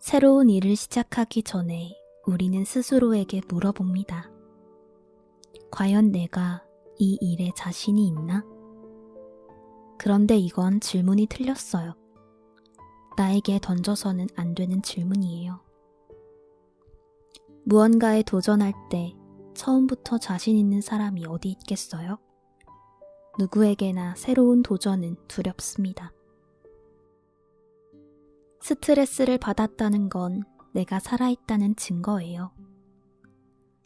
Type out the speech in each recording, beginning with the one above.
새로운 일을 시작하기 전에 우리는 스스로에게 물어봅니다. 과연 내가 이 일에 자신이 있나? 그런데 이건 질문이 틀렸어요. 나에게 던져서는 안 되는 질문이에요. 무언가에 도전할 때 처음부터 자신 있는 사람이 어디 있겠어요? 누구에게나 새로운 도전은 두렵습니다. 스트레스를 받았다는 건 내가 살아있다는 증거예요.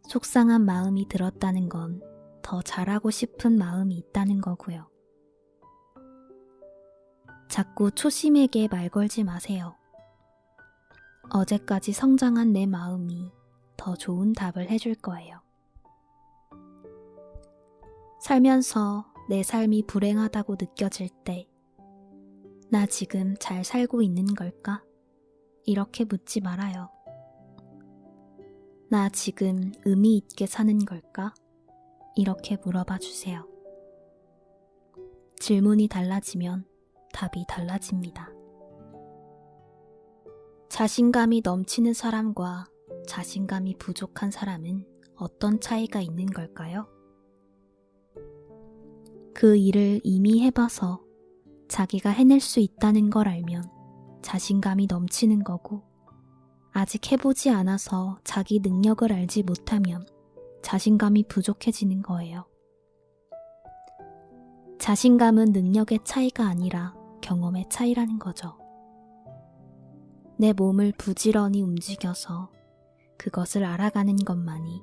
속상한 마음이 들었다는 건 더 잘하고 싶은 마음이 있다는 거고요. 자꾸 초심에게 말 걸지 마세요. 어제까지 성장한 내 마음이 더 좋은 답을 해줄 거예요. 살면서 내 삶이 불행하다고 느껴질 때, 나 지금 잘 살고 있는 걸까? 이렇게 묻지 말아요. 나 지금 의미 있게 사는 걸까? 이렇게 물어봐 주세요. 질문이 달라지면 답이 달라집니다. 자신감이 넘치는 사람과 자신감이 부족한 사람은 어떤 차이가 있는 걸까요? 그 일을 이미 해봐서 자기가 해낼 수 있다는 걸 알면 자신감이 넘치는 거고, 아직 해보지 않아서 자기 능력을 알지 못하면 자신감이 부족해지는 거예요. 자신감은 능력의 차이가 아니라 경험의 차이라는 거죠. 내 몸을 부지런히 움직여서 그것을 알아가는 것만이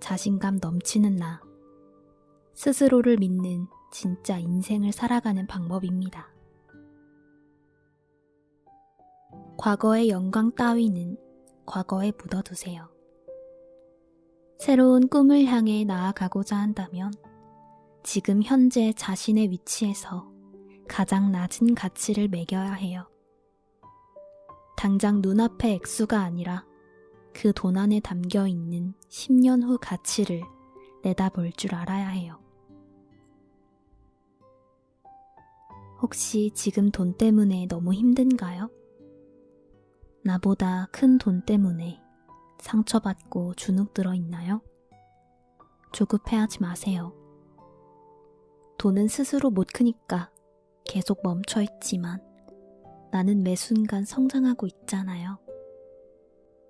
자신감 넘치는 나, 스스로를 믿는 진짜 인생을 살아가는 방법입니다. 과거의 영광 따위는 과거에 묻어두세요. 새로운 꿈을 향해 나아가고자 한다면 지금 현재 자신의 위치에서 가장 낮은 가치를 매겨야 해요. 당장 눈앞의 액수가 아니라 그돈 안에 담겨 있는 10년 후 가치를 내다볼 줄 알아야 해요. 혹시 지금 돈 때문에 너무 힘든가요? 나보다 큰 돈 때문에 상처받고 주눅 들어 있나요? 조급해하지 마세요. 돈은 스스로 못 크니까 계속 멈춰 있지만 나는 매 순간 성장하고 있잖아요.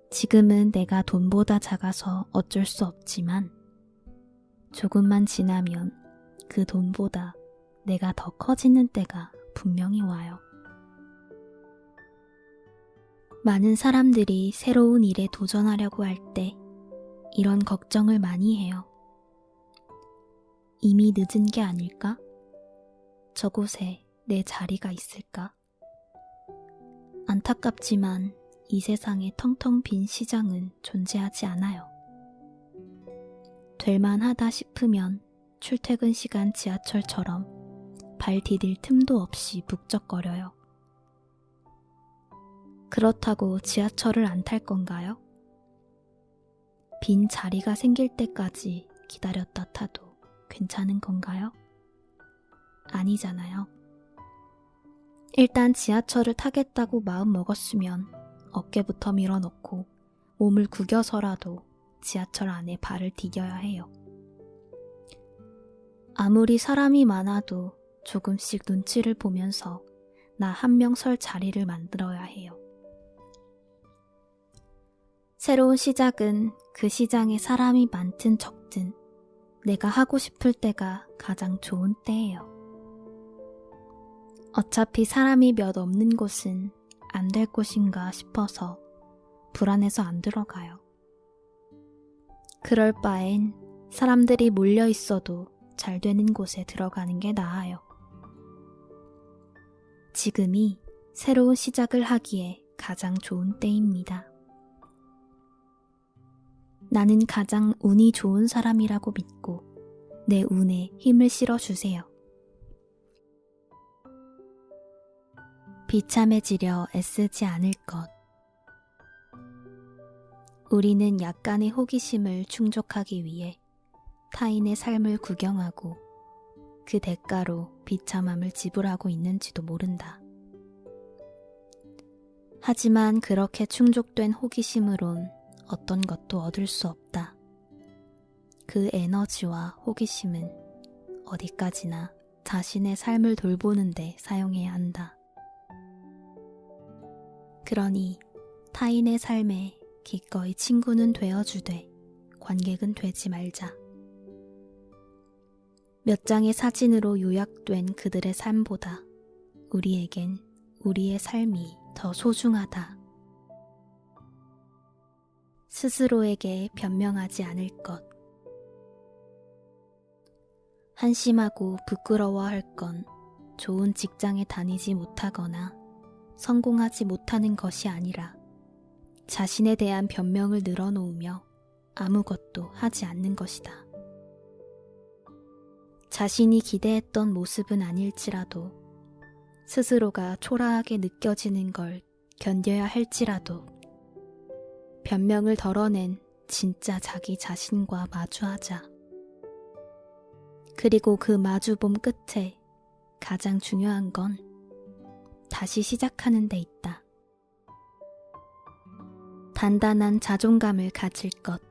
지금은 내가 돈보다 작아서 어쩔 수 없지만 조금만 지나면 그 돈보다 내가 더 커지는 때가 분명히 와요. 많은 사람들이 새로운 일에 도전하려고 할 때 이런 걱정을 많이 해요. 이미 늦은 게 아닐까? 저곳에 내 자리가 있을까? 안타깝지만 이 세상에 텅텅 빈 시장은 존재하지 않아요. 될만하다 싶으면 출퇴근 시간 지하철처럼 발 디딜 틈도 없이 북적거려요. 그렇다고 지하철을 안 탈 건가요? 빈 자리가 생길 때까지 기다렸다 타도 괜찮은 건가요? 아니잖아요. 일단 지하철을 타겠다고 마음 먹었으면 어깨부터 밀어넣고 몸을 구겨서라도 지하철 안에 발을 디뎌야 해요. 아무리 사람이 많아도 조금씩 눈치를 보면서 나 한 명 설 자리를 만들어야 해요. 새로운 시작은 그 시장에 사람이 많든 적든 내가 하고 싶을 때가 가장 좋은 때예요. 어차피 사람이 몇 없는 곳은 안 될 곳인가 싶어서 불안해서 안 들어가요. 그럴 바엔 사람들이 몰려 있어도 잘 되는 곳에 들어가는 게 나아요. 지금이 새로운 시작을 하기에 가장 좋은 때입니다. 나는 가장 운이 좋은 사람이라고 믿고 내 운에 힘을 실어주세요. 비참해지려 애쓰지 않을 것. 우리는 약간의 호기심을 충족하기 위해 타인의 삶을 구경하고 그 대가로 비참함을 지불하고 있는지도 모른다. 하지만 그렇게 충족된 호기심으론 어떤 것도 얻을 수 없다. 그 에너지와 호기심은 어디까지나 자신의 삶을 돌보는데 사용해야 한다. 그러니 타인의 삶에 기꺼이 친구는 되어주되 관객은 되지 말자. 몇 장의 사진으로 요약된 그들의 삶보다 우리에겐 우리의 삶이 더 소중하다. 스스로에게 변명하지 않을 것. 한심하고 부끄러워할 건 좋은 직장에 다니지 못하거나 성공하지 못하는 것이 아니라 자신에 대한 변명을 늘어놓으며 아무것도 하지 않는 것이다. 자신이 기대했던 모습은 아닐지라도 스스로가 초라하게 느껴지는 걸 견뎌야 할지라도 변명을 덜어낸 진짜 자기 자신과 마주하자. 그리고 그 마주봄 끝에 가장 중요한 건 다시 시작하는 데 있다. 단단한 자존감을 가질 것.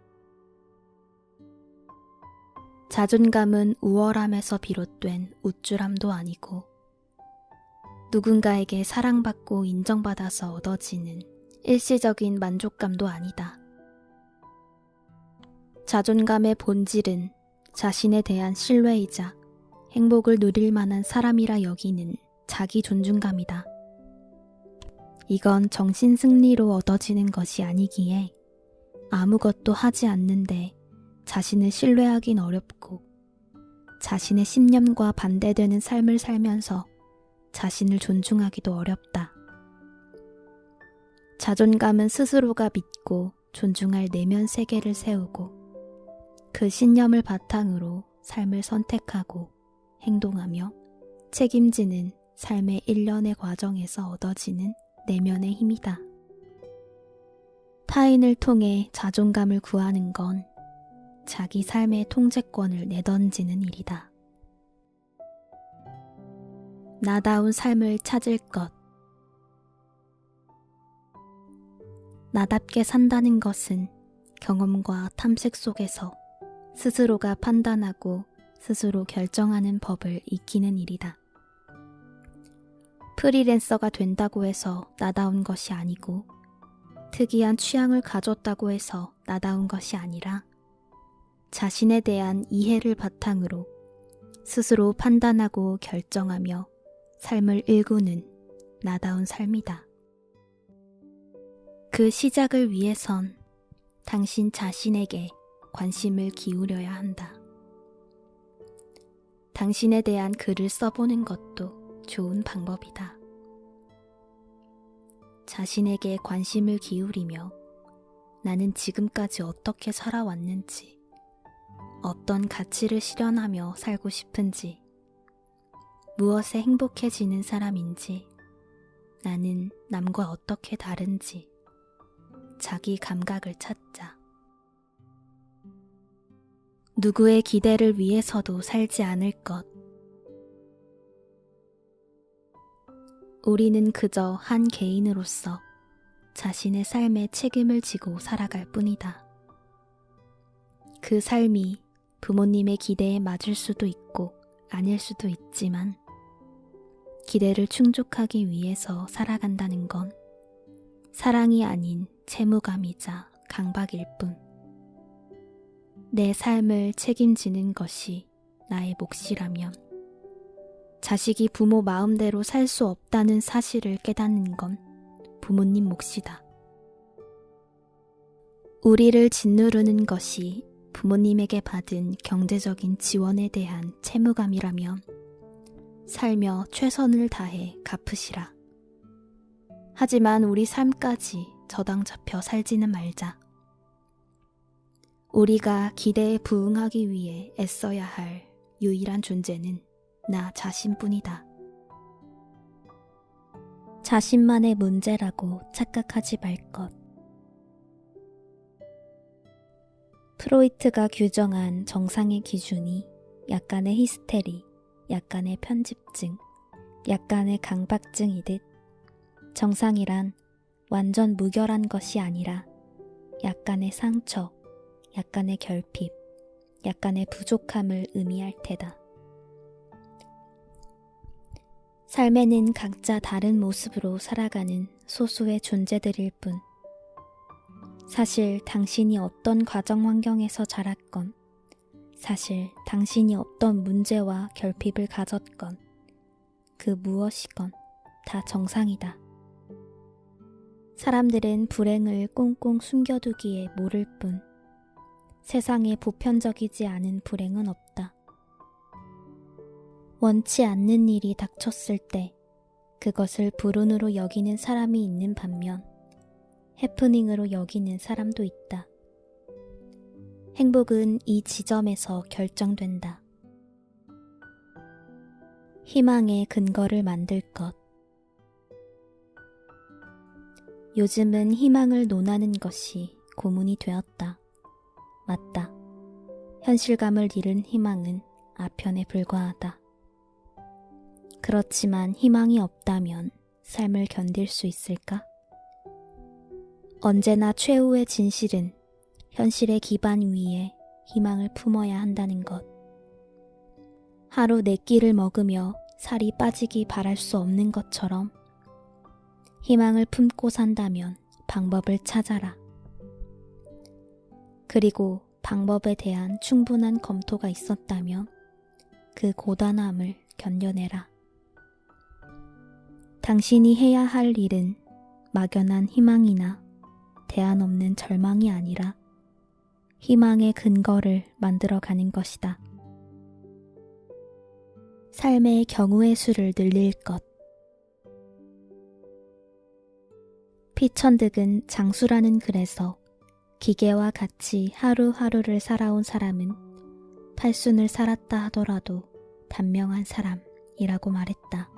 자존감은 우월함에서 비롯된 우쭐함도 아니고 누군가에게 사랑받고 인정받아서 얻어지는 일시적인 만족감도 아니다. 자존감의 본질은 자신에 대한 신뢰이자 행복을 누릴 만한 사람이라 여기는 자기 존중감이다. 이건 정신 승리로 얻어지는 것이 아니기에 아무것도 하지 않는데 자신을 신뢰하긴 어렵고 자신의 신념과 반대되는 삶을 살면서 자신을 존중하기도 어렵다. 자존감은 스스로가 믿고 존중할 내면 세계를 세우고 그 신념을 바탕으로 삶을 선택하고 행동하며 책임지는 삶의 일련의 과정에서 얻어지는 내면의 힘이다. 타인을 통해 자존감을 구하는 건 자기 삶의 통제권을 내던지는 일이다. 나다운 삶을 찾을 것. 나답게 산다는 것은 경험과 탐색 속에서 스스로가 판단하고 스스로 결정하는 법을 익히는 일이다. 프리랜서가 된다고 해서 나다운 것이 아니고 특이한 취향을 가졌다고 해서 나다운 것이 아니라 자신에 대한 이해를 바탕으로 스스로 판단하고 결정하며 삶을 일구는 나다운 삶이다. 그 시작을 위해선 당신 자신에게 관심을 기울여야 한다. 당신에 대한 글을 써보는 것도 좋은 방법이다. 자신에게 관심을 기울이며 나는 지금까지 어떻게 살아왔는지, 어떤 가치를 실현하며 살고 싶은지, 무엇에 행복해지는 사람인지, 나는 남과 어떻게 다른지, 자기 감각을 찾자. 누구의 기대를 위해서도 살지 않을 것. 우리는 그저 한 개인으로서 자신의 삶에 책임을 지고 살아갈 뿐이다. 그 삶이 부모님의 기대에 맞을 수도 있고 아닐 수도 있지만 기대를 충족하기 위해서 살아간다는 건 사랑이 아닌 채무감이자 강박일 뿐. 내 삶을 책임지는 것이 나의 몫이라면 자식이 부모 마음대로 살 수 없다는 사실을 깨닫는 건 부모님 몫이다. 우리를 짓누르는 것이 부모님에게 받은 경제적인 지원에 대한 채무감이라면 살며 최선을 다해 갚으시라. 하지만 우리 삶까지 저당 잡혀 살지는 말자. 우리가 기대에 부응하기 위해 애써야 할 유일한 존재는 나 자신뿐이다. 자신만의 문제라고 착각하지 말 것. 프로이트가 규정한 정상의 기준이 약간의 히스테리, 약간의 편집증, 약간의 강박증이듯 정상이란 완전 무결한 것이 아니라 약간의 상처, 약간의 결핍, 약간의 부족함을 의미할 테다. 삶에는 각자 다른 모습으로 살아가는 소수의 존재들일 뿐. 사실 당신이 어떤 가정 환경에서 자랐건, 사실 당신이 어떤 문제와 결핍을 가졌건, 그 무엇이건 다 정상이다. 사람들은 불행을 꽁꽁 숨겨두기에 모를 뿐, 세상에 보편적이지 않은 불행은 없다. 원치 않는 일이 닥쳤을 때 그것을 불운으로 여기는 사람이 있는 반면 해프닝으로 여기는 사람도 있다. 행복은 이 지점에서 결정된다. 희망의 근거를 만들 것. 요즘은 희망을 논하는 것이 고문이 되었다. 맞다. 현실감을 잃은 희망은 아편에 불과하다. 그렇지만 희망이 없다면 삶을 견딜 수 있을까? 언제나 최후의 진실은 현실의 기반 위에 희망을 품어야 한다는 것. 하루 네 끼를 먹으며 살이 빠지기 바랄 수 없는 것처럼 희망을 품고 산다면 방법을 찾아라. 그리고 방법에 대한 충분한 검토가 있었다면 그 고단함을 견뎌내라. 당신이 해야 할 일은 막연한 희망이나 대안 없는 절망이 아니라 희망의 근거를 만들어가는 것이다. 삶의 경우의 수를 늘릴 것. 피천득은 장수라는 글에서 기계와 같이 하루하루를 살아온 사람은 팔순을 살았다 하더라도 단명한 사람이라고 말했다.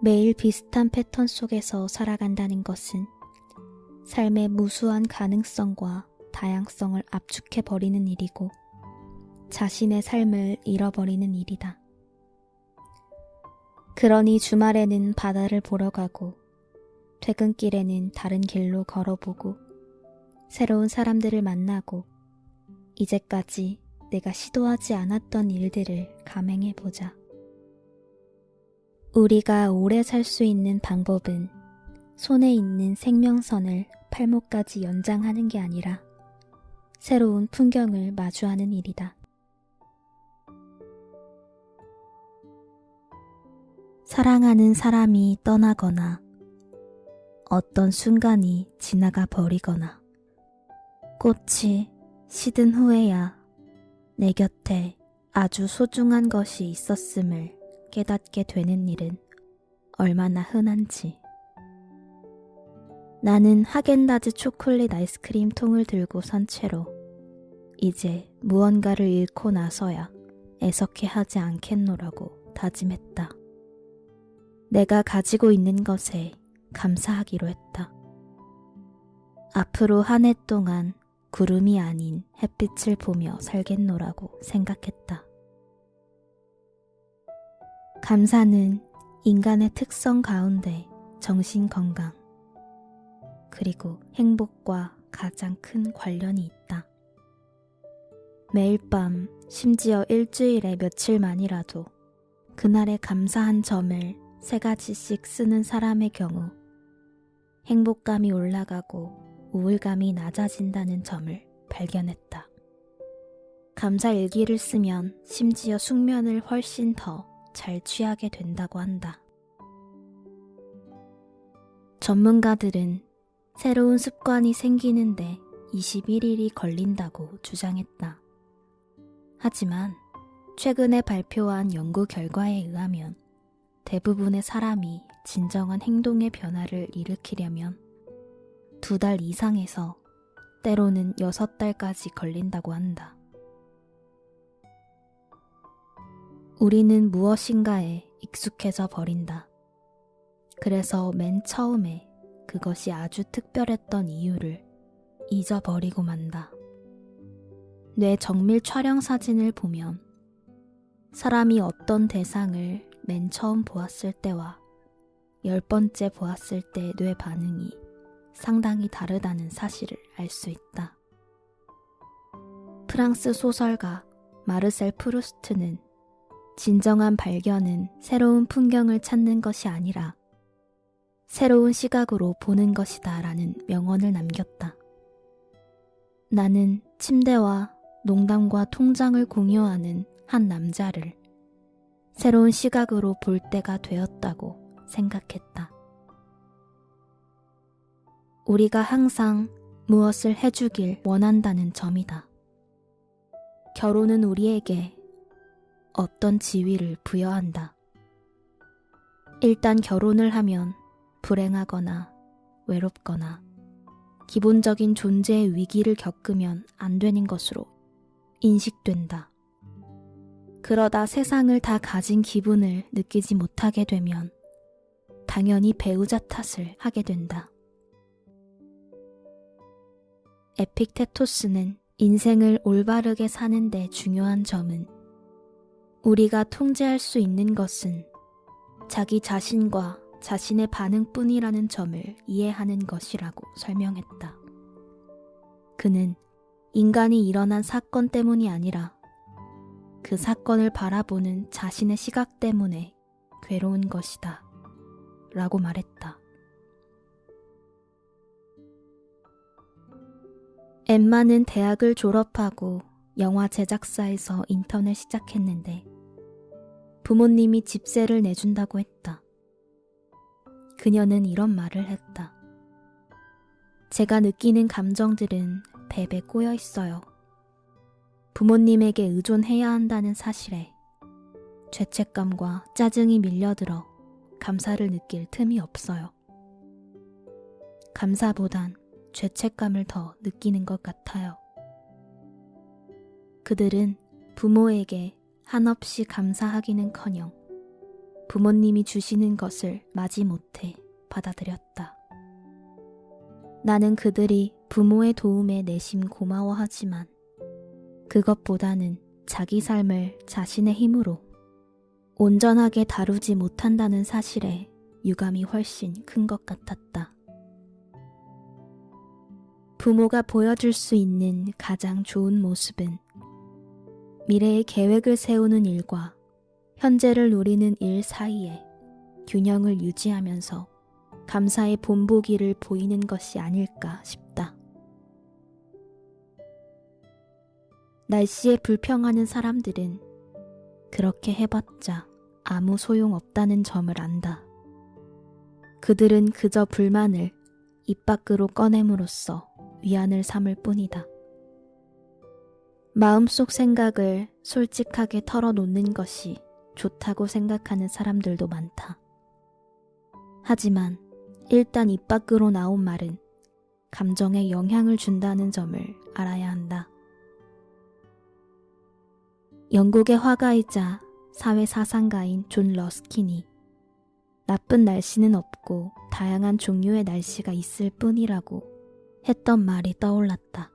매일 비슷한 패턴 속에서 살아간다는 것은 삶의 무수한 가능성과 다양성을 압축해 버리는 일이고 자신의 삶을 잃어버리는 일이다. 그러니 주말에는 바다를 보러 가고 퇴근길에는 다른 길로 걸어보고 새로운 사람들을 만나고 이제까지 내가 시도하지 않았던 일들을 감행해 보자. 우리가 오래 살 수 있는 방법은 손에 있는 생명선을 팔목까지 연장하는 게 아니라 새로운 풍경을 마주하는 일이다. 사랑하는 사람이 떠나거나 어떤 순간이 지나가 버리거나 꽃이 시든 후에야 내 곁에 아주 소중한 것이 있었음을 깨닫게 되는 일은 얼마나 흔한지. 나는 하겐다즈 초콜릿 아이스크림 통을 들고 선 채로 이제 무언가를 잃고 나서야 애석해 하지 않겠노라고 다짐했다. 내가 가지고 있는 것에 감사하기로 했다. 앞으로 한 해 동안 구름이 아닌 햇빛을 보며 살겠노라고 생각했다. 감사는 인간의 특성 가운데 정신 건강, 그리고 행복과 가장 큰 관련이 있다. 매일 밤, 심지어 일주일에 며칠만이라도 그날의 감사한 점을 세 가지씩 쓰는 사람의 경우 행복감이 올라가고 우울감이 낮아진다는 점을 발견했다. 감사 일기를 쓰면 심지어 숙면을 훨씬 더 잘 취하게 된다고 한다. 전문가들은 새로운 습관이 생기는데 21일이 걸린다고 주장했다. 하지만 최근에 발표한 연구 결과에 의하면 대부분의 사람이 진정한 행동의 변화를 일으키려면 두 달 이상에서 때로는 여섯 달까지 걸린다고 한다. 우리는 무엇인가에 익숙해져 버린다. 그래서 맨 처음에 그것이 아주 특별했던 이유를 잊어버리고 만다. 뇌 정밀 촬영 사진을 보면 사람이 어떤 대상을 맨 처음 보았을 때와 열 번째 보았을 때 뇌 반응이 상당히 다르다는 사실을 알 수 있다. 프랑스 소설가 마르셀 프루스트는 진정한 발견은 새로운 풍경을 찾는 것이 아니라 새로운 시각으로 보는 것이다 라는 명언을 남겼다. 나는 침대와 농담과 통장을 공유하는 한 남자를 새로운 시각으로 볼 때가 되었다고 생각했다. 우리가 항상 무엇을 해주길 원한다는 점이다. 결혼은 우리에게 어떤 지위를 부여한다. 일단 결혼을 하면 불행하거나 외롭거나 기본적인 존재의 위기를 겪으면 안 되는 것으로 인식된다. 그러다 세상을 다 가진 기분을 느끼지 못하게 되면 당연히 배우자 탓을 하게 된다. 에픽테토스는 인생을 올바르게 사는데 중요한 점은 우리가 통제할 수 있는 것은 자기 자신과 자신의 반응뿐이라는 점을 이해하는 것이라고 설명했다. 그는 인간이 일어난 사건 때문이 아니라 그 사건을 바라보는 자신의 시각 때문에 괴로운 것이다. 라고 말했다. 엠마는 대학을 졸업하고 영화 제작사에서 인턴을 시작했는데 부모님이 집세를 내준다고 했다. 그녀는 이런 말을 했다. 제가 느끼는 감정들은 배배 꼬여 있어요. 부모님에게 의존해야 한다는 사실에 죄책감과 짜증이 밀려들어 감사를 느낄 틈이 없어요. 감사보단 죄책감을 더 느끼는 것 같아요. 그들은 부모에게 한없이 감사하기는 커녕 부모님이 주시는 것을 마지 못해 받아들였다. 나는 그들이 부모의 도움에 내심 고마워하지만 그것보다는 자기 삶을 자신의 힘으로 온전하게 다루지 못한다는 사실에 유감이 훨씬 큰 것 같았다. 부모가 보여줄 수 있는 가장 좋은 모습은 미래의 계획을 세우는 일과 현재를 누리는 일 사이에 균형을 유지하면서 감사의 본보기를 보이는 것이 아닐까 싶다. 날씨에 불평하는 사람들은 그렇게 해봤자 아무 소용 없다는 점을 안다. 그들은 그저 불만을 입 밖으로 꺼냄으로써 위안을 삼을 뿐이다. 마음속 생각을 솔직하게 털어놓는 것이 좋다고 생각하는 사람들도 많다. 하지만 일단 입 밖으로 나온 말은 감정에 영향을 준다는 점을 알아야 한다. 영국의 화가이자 사회 사상가인 존 러스킨이 나쁜 날씨는 없고 다양한 종류의 날씨가 있을 뿐이라고 했던 말이 떠올랐다.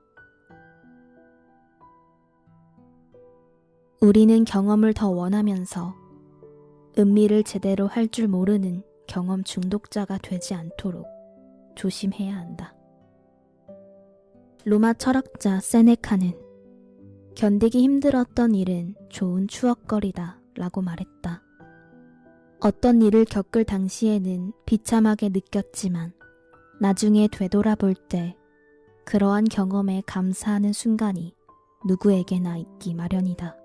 우리는 경험을 더 원하면서 음미를 제대로 할 줄 모르는 경험 중독자가 되지 않도록 조심해야 한다. 로마 철학자 세네카는 견디기 힘들었던 일은 좋은 추억거리다 라고 말했다. 어떤 일을 겪을 당시에는 비참하게 느꼈지만 나중에 되돌아볼 때 그러한 경험에 감사하는 순간이 누구에게나 있기 마련이다.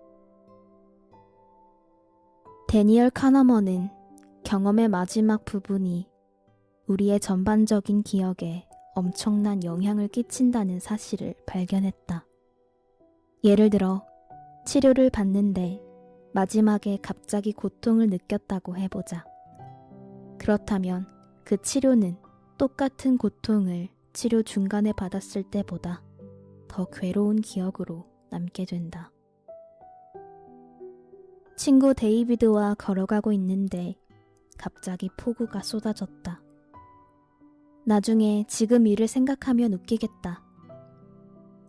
데니얼 카너먼은 경험의 마지막 부분이 우리의 전반적인 기억에 엄청난 영향을 끼친다는 사실을 발견했다. 예를 들어, 치료를 받는데 마지막에 갑자기 고통을 느꼈다고 해보자. 그렇다면 그 치료는 똑같은 고통을 치료 중간에 받았을 때보다 더 괴로운 기억으로 남게 된다. 친구 데이비드와 걸어가고 있는데 갑자기 폭우가 쏟아졌다. 나중에 지금 일을 생각하면 웃기겠다.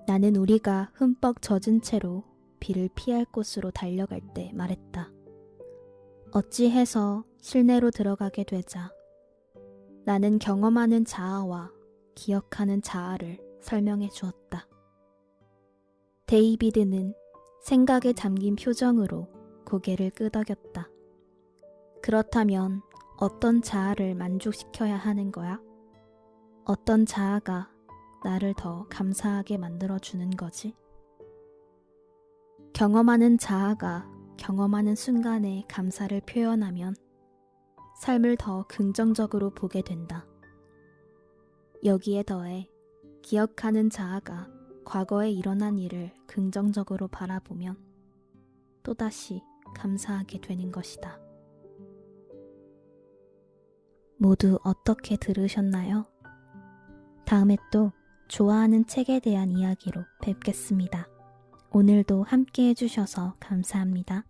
나는 우리가 흠뻑 젖은 채로 비를 피할 곳으로 달려갈 때 말했다. 어찌해서 실내로 들어가게 되자 나는 경험하는 자아와 기억하는 자아를 설명해 주었다. 데이비드는 생각에 잠긴 표정으로 고개를 끄덕였다. 그렇다면 어떤 자아를 만족시켜야 하는 거야? 어떤 자아가 나를 더 감사하게 만들어주는 거지? 경험하는 자아가 경험하는 순간에 감사를 표현하면 삶을 더 긍정적으로 보게 된다. 여기에 더해 기억하는 자아가 과거에 일어난 일을 긍정적으로 바라보면 또다시 감사하게 되는 것이다. 모두 어떻게 들으셨나요? 다음에 또 좋아하는 책에 대한 이야기로 뵙겠습니다. 오늘도 함께 해주셔서 감사합니다.